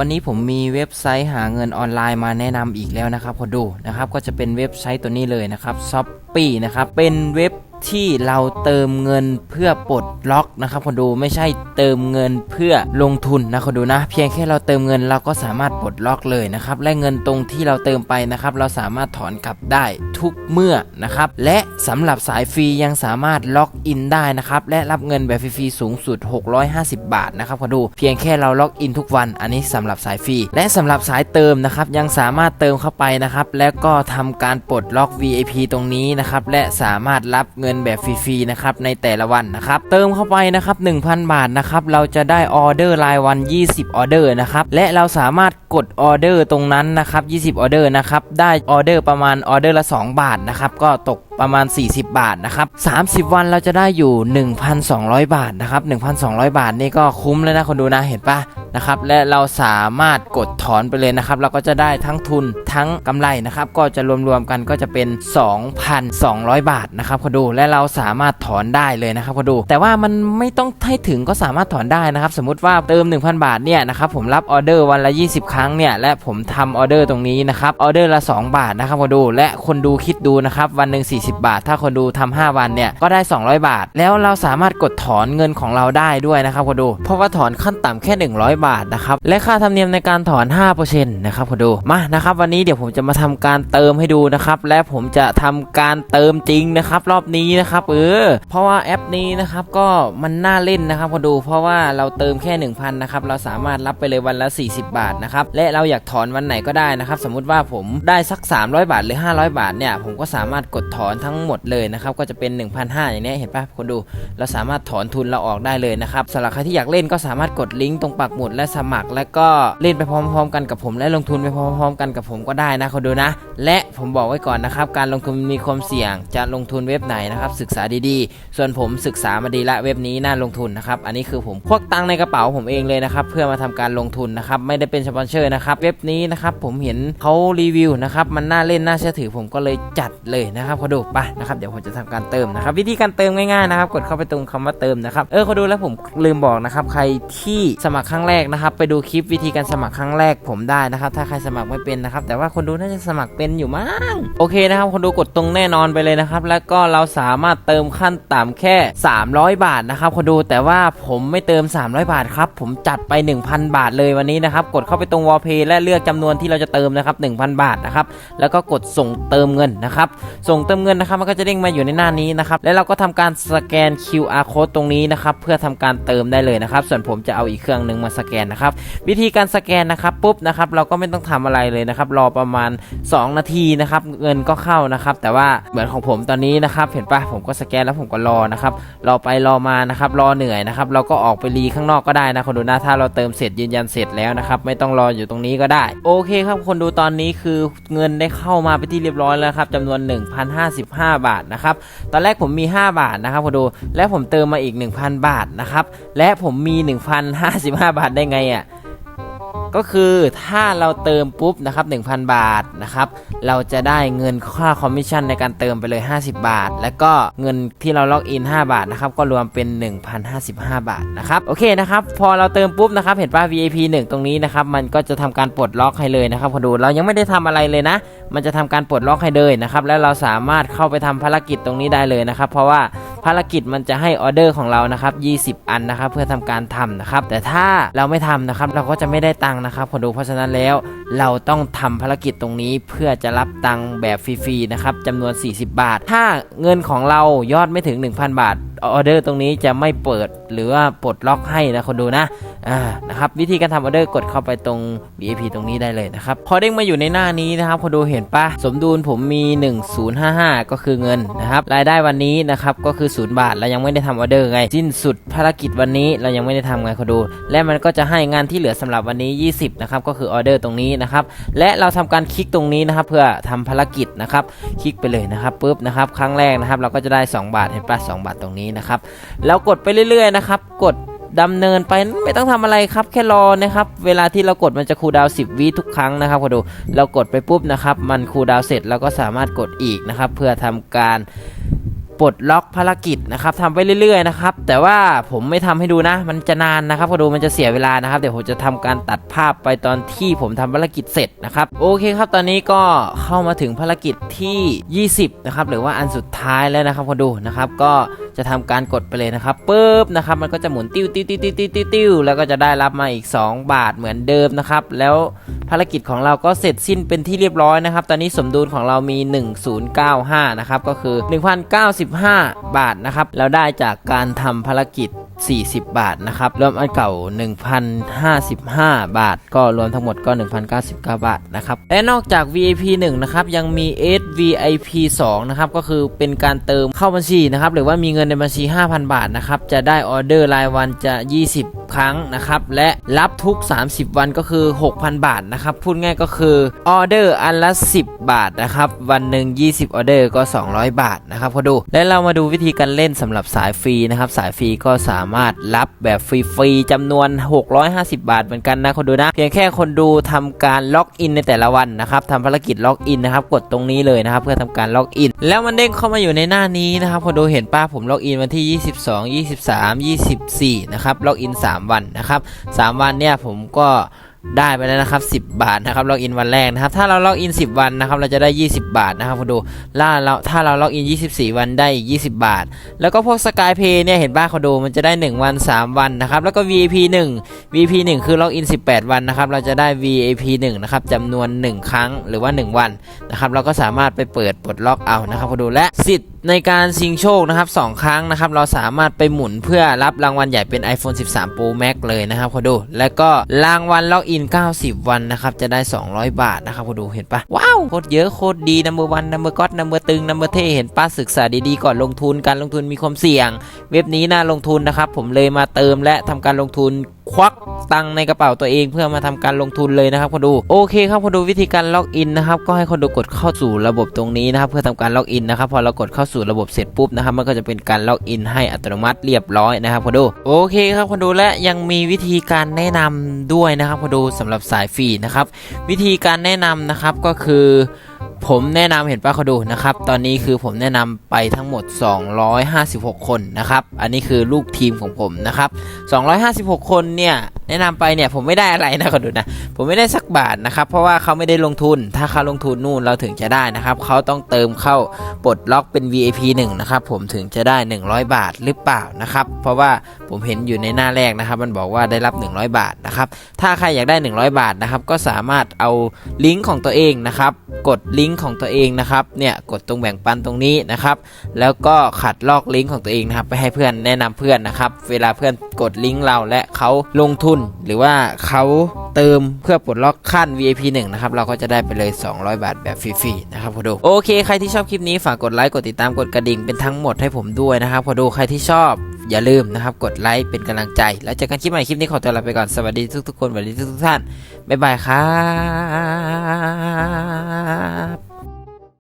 วันนี้ผมมีเว็บไซต์หาเงินออนไลน์มาแนะนำอีกแล้วนะครับคนดูนะครับก็จะเป็นเว็บไซต์ตัวนี้เลยนะครับ s h o p e e นะครับเป็นเว็บ ที่เราเติมเงินเพื่อปลดล็อกนะครับคนดูไม่ใช่เติมเงินเพื่อลงทุนนะคนดูนะ เพียงแค่เราเติมเงินเราก็สามารถปลดล็อกเลยนะครับและเงินตรงที่เราเติมไปนะครับเราสามารถถอนกลับได้ทุกเมื่อนะครับและสำหรับสายฟรียังสามารถล็อกอินได้นะครับและรับเงินแบบฟรีๆสูงสุด 650 บาทนะครับคนดู เพียงแค่เราล็อกอินทุกวัน อันนี้สำหรับสายฟรีและสำหรับสายเติมนะครับยังสามารถเติมเข้าไปนะครับแล้วก็ทำการปลดล็อก VIP ตรงนี้นะครับและสามารถรับเงินงินแบบฟรีๆนะครับในแต่ละวันนะครับเติมเข้าไปนะครับ1,000 บาทนะครับเราจะได้ออเดอร์รายวัน 20 ออเดอร์นะครับและเราสามารถกดออเดอร์ตรงนั้นนะครับ20 ออเดอร์นะครับได้ออเดอร์ประมาณออเดอร์ละ 2 บาทนะครับก็ตก ประมาณ 40 บาทนะครับ 30 วันเราจะได้อยู่ 1,200 บาทนะครับ 1,200 บาทนี่ก็คุ้มเลยนะคนดูนะเห็นปะนะครับ และเราสามารถกดถอนไปเลยนะครับ เราก็จะได้ทั้งทุนทั้งกำไรนะครับ ก็จะรวมๆกันก็จะเป็น 2,200 บาทนะครับคนดู และเราสามารถถอนได้เลยนะครับคนดู แต่ว่ามันไม่ต้องให้ถึงก็สามารถถอนได้นะครับ สมมุติว่าเติม 1,000 บาทเนี่ยนะครับ ผมรับออเดอร์วันละ 20 ครั้งเนี่ย และผมทำออเดอร์ตรงนี้นะครับ ออเดอร์ละ 2 บาทนะครับคนดู และคนดูคิดดูนะครับ วันหนึ่ง40บาท ถ้าคนดูทำ5วันเนี่ยก็ได้ 200 บาท แล้วเราสามารถกดถอนเงินของเราได้ด้วยนะครับคนดูเพราะว่าถอนขั้นต่ำแค่ 100 บาทนะครับและค่าธรรมเนียมในการถอน 5%นะครับคนดูมานะครับวันนี้เดี๋ยวผมจะมาทำการเติมให้ดูนะครับและผมจะทำการเติมจริงนะครับรอบนี้นะครับเออเพราะว่าแอปนี้นะครับก็มันน่าเล่นนะครับคนดู เพราะว่าเราเติมแค่ 1,000นะครับเราสามารถรับไปเลยวันละ 40 บาทนะครับและเราอยากถอนวันไหนก็ได้นะครับสมมุติว่าผมได้สัก 300 บาทหรือ 500 บาทเนี่ยผมก็สามารถกดถอนทั้งหมดเลยนะครับก็จะเป็น 1,500อย่างนี้เห็นปะคนดูเราสามารถถอนทุนเราออกได้เลยนะครับสำหรับใครที่อยากเล่นก็สามารถกดลิงก์ตรงปักหมุดและสมัคร แล้วก็เล่นไปพร้อม ๆ กันกับผม และลงทุนไปพร้อม ๆ กันกับผมก็ได้นะคนดูนะ และผมบอกไว้ก่อนนะครับการลงทุนมีความเสี่ยงจะลงทุนเว็บไหนนะครับศึกษาดีๆ ส่วนผมศึกษามาดีละเว็บนี้น่าลงทุนนะครับอันนี้คือผมควักตังในกระเป๋าผมเองเลยนะครับเพื่อมาทำการลงทุนนะครับไม่ได้เป็นสปอนเซอร์นะครับเว็บนี้นะครับผมเห็นเขารีวิวนะครับมันน่าเล่นน่าเชื่อถือผมก็เลยจัดเลยนะครับขาดูไปนะครับเดี๋ยวผมจะทำการเติมนะครับวิธีการเติมง่ายๆนะครับกดเข้าไปตรงคำว่าเติมนะครับเออเขาดูแล้วผมลืมบอกนะครับใครที่สมัครครั้งแรกนะครับไปดูคลิปวิธีการสมัครครั้งแรกผมได้นะครับถ้าใครสมัครไม่เป็นนะครับแต่ว่าคนดูน่าจะสมัครเป็นอยู่มั้งโอเคนะครับคนดูกดตรงแน่นอนไปเลยนะครับแล้วก็เราสามารถเติมขั้นต่ำแค่ 300 บาทนะครับคนดูแต่ว่าผมไม่เติม 300 บาทครับผมจัดไป 1,000 บาทเลยวันนี้นะครับกดเข้าไปตรงวอลเพย์และเลือกจำนวนที่เราจะเติมนะครับ1,000 บาทนะครับแล้วก็กดส่งเติมเงินนะครับส่งเติมเงินนะครับมันก็จะเด้งมาอยู่ในหน้านี้นะครับแล้วเราก็ทำการสแกน QR code ตรงนี้นะครับเพื่อทำการเติมได้เลยนะครับส่วนผมจะเอาอีกเครื่องหนึ่งมาสแกนนะครับวิธีการสแกนนะครับปุ๊บนะครับเราก็ไม่ต้องทำอะไรเลยนะครับรอประมาณ 2 นาทีนะครับเงินก็เข้านะครับแต่ว่าเหมือนของผมตอนนี้นะครับเห็นปะผมก็สแกนแล้วผมก็รอนะครับรอไปรอมานะครับรอเหนื่อยนะครับเราก็ออกไปรีข้างนอกก็ได้นะคนดูนะถ้าเราเติมเสร็จยืนยันเสร็จแล้วนะครับไม่ต้องรออยู่ตรงนี้ก็ได้ โอเคครับคนดูตอนนี้คือเงินได้เข้ามาไปที่เรียบร้อยแล้วครับจำนวน55 บาทนะครับ ตอนแรกผมมี 5 บาทนะครับคนดู และผมเติมมาอีก 1,000 บาทนะครับ และผมมี 1,055 บาทได้ไงอะ ก็คือถ้าเราเติมปุ๊บนะครับ1,000 บาทนะครับเราจะได้เงินค่าคอมมิชชั่นในการเติมไปเลย 50 บาท แล้วก็เงินที่เราล็อกอิน 5 บาทนะครับก็รวมเป็น 1,055 บาทนะครับโอเคนะครับพอเราเติมปุ๊บนะครับเห็นป่ะ VIP 1 ตรงนี้นะครับมันก็จะทำการปลดล็อกให้เลยนะครับพอดูเรายังไม่ได้ทำอะไรเลยนะ มันจะทำการปลดล็อกให้เลยนะครับแล้วเราสามารถเข้าไปทำภารกิจตรงนี้ได้เลยนะครับเพราะว่าภารกิจมันจะให้ออเดอร์ของเรานะครับ20 อันนะครับเพื่อทำการทำนะครับแต่ถ้าเราไม่ทำนะครับเราก็จะไม่ได้ตังค์นะครับคนดูเพราะฉะนั้นแล้วเราต้องทำภารกิจตรงนี้เพื่อจะรับตังค์แบบฟรีๆนะครับจำนวน 40 บาท ถ้าเงินของเรายอดไม่ถึง 1,000 บาทออเดอร์ตรงนี้จะไม่เปิดหรือว่าปลดล็อกให้นะคนดูนะอ่านะครับวิธีการทำออเดอร์กดเข้าไปตรง VIP ตรงนี้ได้เลยนะครับพอเด้งมาอยู่ในหน้านี้นะครับคนดูเห็นปะสมดุลผมมี 1055 ก็คือเงินนะครับรายได้วันนี้นะครับก็คือ 0 บาทเรายังไม่ได้ทำออเดอร์ไงสิ้นสุดภารกิจวันนี้เรายังไม่ได้ทำไงคนดู และมันก็จะให้งานที่เหลือสำหรับวันนี้ 20นะครับก็คือออเดอร์ตรงนี้นะครับและเราทำการคลิกตรงนี้นะครับเพื่อทำภารกิจนะครับคลิกไปเลยนะครับปุ๊บนะครับครั้งแรกนะครับเราก็จะได้ 2 บาทเห็นปะ2บาทตรงนี้นะครับ แล้วกดไปเรื่อยๆนะครับ กดดำเนินไปไม่ต้องทำอะไรครับแค่รอนะครับ เวลาที่เรากดมันจะคูลดาวน์10วิทุกครั้งนะครับคุณดูเรากดไปปุ๊บนะครับ มันคูลดาวน์เสร็จเราก็สามารถกดอีกนะครับ เพื่อทำการ ปลดล็อกภารกิจนะครับทำไปเรื่อยๆนะครับแต่ว่าผมไม่ทำให้ดูนะ มันจะนานนะครับคนดูมันจะเสียเวลานะครับเดี๋ยวผมจะทำการตัดภาพไปตอนที่ผมทำภารกิจเสร็จนะครับโอเคครับตอนนี้ก็เข้ามาถึงภารกิจที่ 20นะครับหรือว่าอันสุดท้ายแล้วนะครับคนดูนะครับก็จะทำการกดไปเลยนะครับปุ๊บนะครับมันก็จะหมุนติ้วติ้วติ้วติ้วติ้วติ้วติ้วแล้วก็จะได้รับมาอีก 2 บาทเหมือนเดิมนะครับแล้ว ภารกิจของเราก็เสร็จสิ้นเป็นที่เรียบร้อยนะครับ ตอนนี้สมดุลของเรามี 1095 นะครับ ก็คือ 1,095 บาทนะครับ เราได้จากการทำภารกิจ 40 บาทนะครับรวมอันเก่า 1,055 บาท ก็รวมทั้งหมดก็ 1,099 บาทนะครับและนอกจาก VIP 1นะครับยังมี SVIP 2นะครับก็คือเป็นการเติมเข้าบัญชีนะครับหรือว่ามีเงินในบัญชี 5,000 บาทนะครับจะได้ออเดอร์รายวันจะ 20 ครั้งนะครับและรับทุก 30 วันก็คือ 6,000 บาทนะครับพูดง่ายก็คือออเดอร์อันละ 10 บาทนะครับวันหนึ่ง20 ออเดอร์ก็ 200 บาทนะครับพอดูและเรามาดูวิธีการเล่นสำหรับสายฟรีนะครับสายฟรีก็สามามารถรับแบบฟรีๆจำนวน 650 บาทเหมือนกันนะคนดูนะ เพียงแค่คนดูทำการล็อกอินในแต่ละวันนะครับทำภารกิจล็อกอินนะครับกดตรงนี้เลยนะครับเพื่อทำการล็อกอิน แล้วมันเด้งเข้ามาอยู่ในหน้านี้นะครับคนดูเห็นป้าผมล็อกอินวันที่ 22 23 24นะครับล็อกอิน 3 วันนะครับ3วันเนี่ยผมก็ ได้ไปแล้วนะครับ 10 บาทนะครับล็อกอินวันแรกนะครับ ถ้าเราล็อกอิน 10 วันนะครับ เราจะได้ 20 บาทนะครับคุณดูล่าเราถ้าเราล็อกอิน 24 วันได้อีก20 บาท แล้วก็พวกสกายเพย์เนี่ยเห็นบ้าเขาดูมันจะได้ 1 วัน 3 วันนะครับ แล้วก็ VIP 1 VIP 1 คือล็อกอิน 18 วันนะครับ เราจะได้ VIP 1นะครับจำนวน 1 ครั้งหรือว่า 1 วันนะครับ เราก็สามารถไปเปิดปลดล็อกเอานะครับเขาดูและสิทธิ์ในการชิงโชคนะครับ 2 ครั้งนะครับ เราสามารถไปหมุนเพื่อรับรางวัลใหญ่เป็น iPhone 13 Pro Max เลยนะครับเขาดู แล้วก็รางวัลล็อกอิน 90 วันนะครับ จะได้ 200 บาทนะครับเขาดูเห็นปะว้าวโคตรเยอะโคตรดีนัมเบอร์วันนัมเบอร์ก็อตนัมเบอร์ตึงนัมเบอร์เท่เห็นป้าศึกษาดีๆ ก่อนลงทุนการลงทุนมีความเสี่ยง เว็บนี้น่าลงทุนนะครับผมเลยมาเติมและทำการลงทุน ควักตังในกระเป๋าตัวเองเพื่อมาทำการลงทุนเลยนะครับคนดูโอเคครับคนดูวิธีการล็อกอินนะครับก็ให้คนดูกดเข้าสู่ระบบตรงนี้นะครับเพื่อทำการล็อกอินนะครับพอเรากดเข้าสู่ระบบเสร็จปุ๊บนะครับมันก็จะเป็นการล็อกอินให้อัตโนมัติเรียบร้อยนะครับคนดูโอเคครับคนดูและยังมีวิธีการแนะนำด้วยนะครับคนดูสำหรับสายฟรีนะครับวิธีการแนะนำนะครับก็คือ ผมแนะนำเห็นป้าเขาดูนะครับ ตอนนี้คือผมแนะนำไปทั้งหมด 256 คนนะครับ อันนี้คือลูกทีมของผมนะครับ 256 คนเนี่ยแนะนำไปเนี่ยผมไม่ได้อะไรนะเขาดูนะ ผมไม่ได้สักบาทนะครับ เพราะว่าเขาไม่ได้ลงทุน ถ้าเขาลงทุนนู่นเราถึงจะได้นะครับเขาต้องเติมเข้าปลดล็อกเป็น VIP 1นะครับผมถึงจะได้ 100 บาทหรือเปล่านะครับ เพราะว่าผมเห็นอยู่ในหน้าแรกนะครับ มันบอกว่าได้รับ 100 บาทนะครับ ถ้าใครอยากได้ 100 บาทนะครับก็สามารถเอาลิงก์ของตัวเองนะครับกดลิงก์ของตัวเองนะครับเนี่ยกดตรงแบ่งปันตรงนี้นะครับแล้วก็ขัดลอกลิงก์ของตัวเองนะครับไปให้เพื่อนแนะนำเพื่อนนะครับเวลาเพื่อนกดลิงก์เราและเขาลงทุนหรือว่าเขาเติมเพื่อปลดล็อกขั้น VIP 1นะครับเราก็จะได้ไปเลย 200 บาทแบบฟรีๆนะครับพอดูโอเคใครที่ชอบคลิปนี้ฝากกดไลค์กดติดตามกดกระดิ่งเป็นทั้งหมดให้ผมด้วยนะครับพอดูใครที่ชอบอย่าลืมนะครับ กดไลค์เป็นกำลังใจ แล้วเจอกันคลิปใหม่คลิปนี้ขอตัวลาไปก่อน สวัสดีทุกๆคนสวัสดีทุกๆท่าน บ๊ายบายครับ